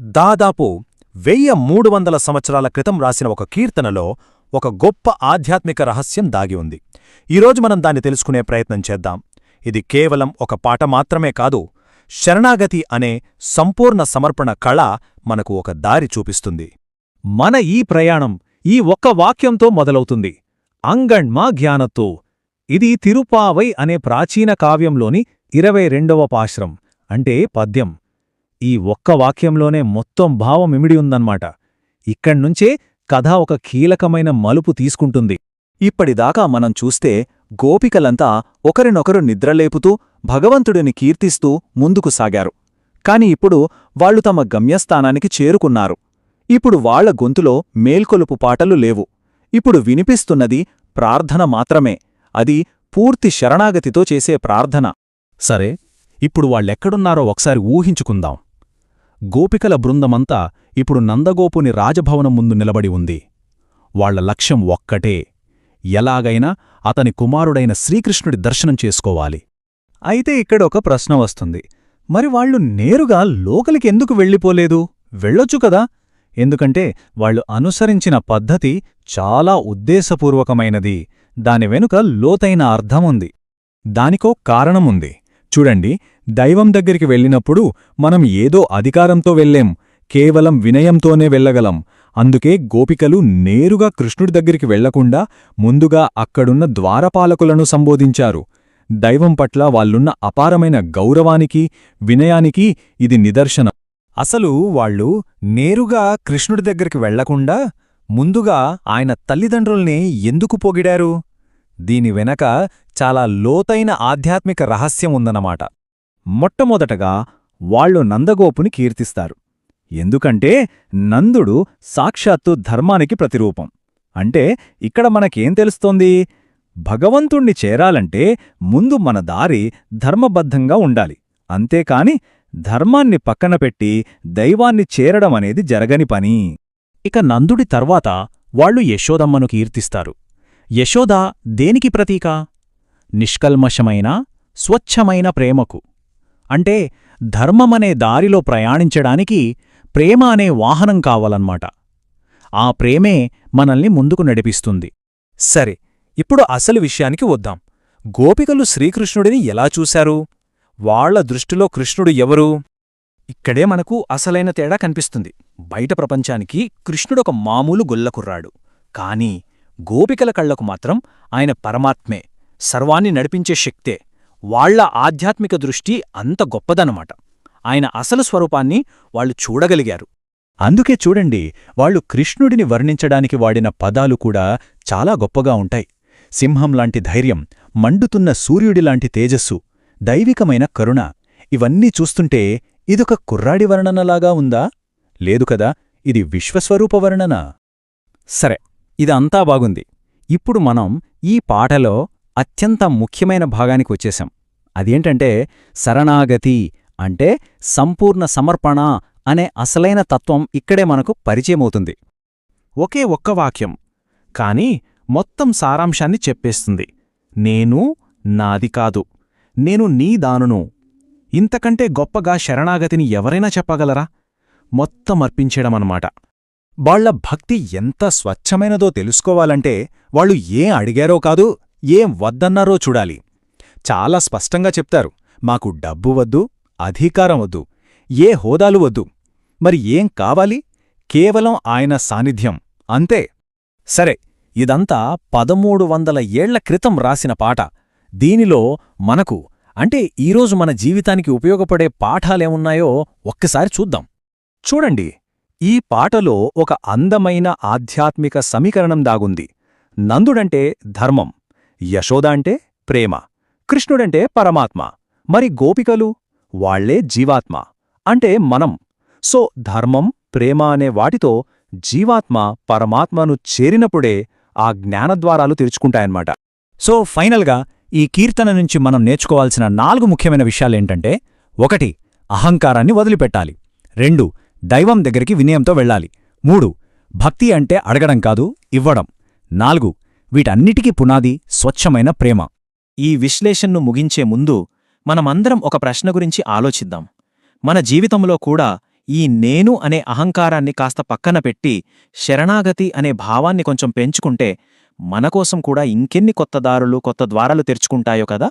దాదాపు వెయ్య మూడు వందల సంవత్సరాల క్రితం రాసిన ఒక కీర్తనలో ఒక గొప్ప ఆధ్యాత్మిక రహస్యం దాగి ఉంది. ఈరోజు మనం దాన్ని తెలుసుకునే ప్రయత్నం చేద్దాం. ఇది కేవలం ఒక పాట మాత్రమే కాదు శరణాగతి అనే సంపూర్ణ సమర్పణ కళ మనకు ఒక దారి చూపిస్తుంది. మన ఈ ప్రయాణం ఈ ఒక్క వాక్యంతో మొదలవుతుంది. అంగణ్మా జ్ఞానతో ఇది తిరుపావై అనే ప్రాచీన కావ్యంలోని ఇరవై రెండవ పాశ్రం అంటే పద్యం. ఈ ఒక్క వాక్యంలోనే మొత్తం భావం ఇమిడి ఉందన్నమాట. ఇక్కడ్నుంచే కథ ఒక కీలకమైన మలుపు తీసుకుంటుంది. ఇప్పటిదాకా మనం చూస్తే గోపికలంతా ఒకరినొకరు నిద్రలేపుతూ భగవంతుడిని కీర్తిస్తూ ముందుకు సాగారు. కాని ఇప్పుడు వాళ్ళు తమ గమ్యస్థానానికి చేరుకున్నారు. ఇప్పుడు వాళ్ళ గొంతులో మేల్కొలుపు పాటలు లేవు. ఇప్పుడు వినిపిస్తున్నది ప్రార్థన మాత్రమే. అది పూర్తి శరణాగతితో చేసే ప్రార్థన. సరే ఇప్పుడు వాళ్ళెక్కడున్నారో ఒకసారి ఊహించుకుందాం. గోపికల బృందమంతా ఇప్పుడు నందగోపుని రాజభవనం ముందు నిలబడి ఉంది. వాళ్ళ లక్ష్యం ఒక్కటే ఎలాగైనా అతని కుమారుడైన శ్రీకృష్ణుడి దర్శనం చేసుకోవాలి. అయితే ఇక్కడ ఒక ప్రశ్న వస్తుంది. మరి వాళ్ళు నేరుగా లోకలికి ఎందుకు వెళ్ళిపోలేదు? వెళ్ళొచ్చు కదా. ఎందుకంటే వాళ్ళు అనుసరించిన పద్ధతి చాలా ఉద్దేశపూర్వకమైనది. దాని వెనుక లోతైన అర్థముంది. దానికో కారణముంది. చూడండి దైవం దగ్గరికి వెళ్ళినప్పుడు మనం ఏదో అధికారంతో వెళ్ళేం కేవలం వినయంతోనే వెళ్ళగలం. అందుకే గోపికలు నేరుగా కృష్ణుడి దగ్గరికి వెళ్ళకుండా ముందుగా అక్కడున్న ద్వారపాలకులను సంబోధించారు. దైవం పట్ల వాళ్ళున్న అపారమైన గౌరవానికి వినయానికి ఇది నిదర్శనం. అసలు వాళ్ళు నేరుగా కృష్ణుడి దగ్గరికి వెళ్ళకుండా ముందుగా ఆయన తల్లిదండ్రుల్ని ఎందుకు పొగిడారు? దీని వెనక చాలా లోతైన ఆధ్యాత్మిక రహస్యం ఉందన్నమాట. మొట్టమొదటగా వాళ్ళు నందగోపుని కీర్తిస్తారు. ఎందుకంటే నందుడు సాక్షాత్తు ధర్మానికి ప్రతిరూపం. అంటే ఇక్కడ మనకేం తెలుస్తోంది? భగవంతుణ్ణి చేరాలంటే ముందు మన దారి ధర్మబద్ధంగా ఉండాలి. అంతేకాని ధర్మాన్ని పక్కన పెట్టి దైవాన్ని చేరడమనేది జరగని పని. ఇక నందుడి తర్వాత వాళ్ళు యశోదమ్మను కీర్తిస్తారు. యశోద దేనికి ప్రతీక? నిష్కల్మషమైన స్వచ్ఛమైన ప్రేమకు. అంటే ధర్మమనే దారిలో ప్రయాణించడానికి ప్రేమ అనే వాహనం కావాలన్నమాట. ఆ ప్రేమే మనల్ని ముందుకు నడిపిస్తుంది. సరే ఇప్పుడు అసలు విషయానికి వద్దాం. గోపికలు శ్రీకృష్ణుడిని ఎలా చూశారు? వాళ్ళ దృష్టిలో కృష్ణుడు ఎవరు? ఇక్కడే మనకు అసలైన తేడా కనిపిస్తుంది. బయట ప్రపంచానికి కృష్ణుడొక మామూలు గొల్లకుర్రాడు. కాని గోపికల కళ్ళకు మాత్రం ఆయన పరమాత్మే సర్వాన్ని నడిపించే శక్తే వాళ్ళ ఆధ్యాత్మిక దృష్టి అంత గొప్పదనమాట ఆయన అసలు స్వరూపాన్ని వాళ్ళు చూడగలిగారు. అందుకే చూడండి వాళ్ళు కృష్ణుడిని వర్ణించడానికి వాడిన పదాలు కూడా చాలా గొప్పగా ఉంటాయి. సింహంలాంటి ధైర్యం మండుతున్న సూర్యుడిలాంటి తేజస్సు దైవికమైన కరుణ ఇవన్నీ చూస్తుంటే ఇదొక కుర్రాడి వర్ణనలాగా ఉందా? లేదు కదా ఇది విశ్వస్వరూప వర్ణన? సరే ఇదంతా బాగుంది. ఇప్పుడు మనం ఈ పాటలో అత్యంత ముఖ్యమైన భాగానికి వచ్చేశాం. అదేంటంటే శరణాగతి అంటే సంపూర్ణ సమర్పణ అనే అసలైన తత్వం ఇక్కడే మనకు పరిచయమవుతుంది ఒకే ఒక్క వాక్యం కాని మొత్తం సారాంశాన్ని చెప్పేస్తుంది. నేను నాది కాదు నేను నీ దానును. ఇంతకంటే గొప్పగా శరణాగతిని ఎవరైనా చెప్పగలరా? మొత్తం అర్పించడమన్నమాట వాళ్ళ భక్తి ఎంత స్వచ్ఛమైనదో తెలుసుకోవాలంటే వాళ్ళు ఏం అడిగారో కాదు ఏం వద్దన్నారో చూడాలి. చాలా స్పష్టంగా చెప్తారు మాకు డబ్బు వద్దు అధికారం వద్దు ఏ హోదాలు వద్దు. మరి ఏం కావాలి? కేవలం ఆయన సాన్నిధ్యం అంతే. సరే ఇదంతా పదమూడు వందల ఏళ్ళ క్రితం రాసిన పాట. దీనిలో మనకు అంటే ఈరోజు మన జీవితానికి ఉపయోగపడే పాఠాలేమున్నాయో ఒక్కసారి చూద్దాం. చూడండి. ఈ పాటలో ఒక అందమైన ఆధ్యాత్మిక సమీకరణం దాగుంది. నందుడంటే ధర్మం యశోద అంటే ప్రేమ కృష్ణుడంటే పరమాత్మ. మరి గోపికలు? వాళ్ళే జీవాత్మ అంటే మనం. సో ధర్మం ప్రేమ అనే వాటితో జీవాత్మ పరమాత్మను చేరినప్పుడే ఆ జ్ఞానద్వారాలు తెరుచుకుంటాయన్నమాట. సో ఫైనల్గా ఈ కీర్తన నుంచి మనం నేర్చుకోవాల్సిన నాలుగు ముఖ్యమైన విషయాలేంటంటే ఒకటి అహంకారాన్ని వదిలిపెట్టాలి. రెండు దైవం దగ్గరికి వినయంతో వెళ్ళాలి. మూడు భక్తి అంటే అడగడం కాదు ఇవ్వడం. నాలుగు వీటన్నిటికీ పునాది స్వచ్ఛమైన ప్రేమ. ఈ విశ్లేషణను ముగించే ముందు మనమందరం ఒక ప్రశ్న గురించి ఆలోచిద్దాం. మన జీవితంలో కూడా ఈ నేను అనే అహంకారాన్ని కాస్త పక్కన పెట్టి శరణాగతి అనే భావాన్ని కొంచెం పెంచుకుంటే మనకోసం కూడా ఇంకెన్ని కొత్త దారులు కొత్త ద్వారాలు తెరుచుకుంటాయో కదా?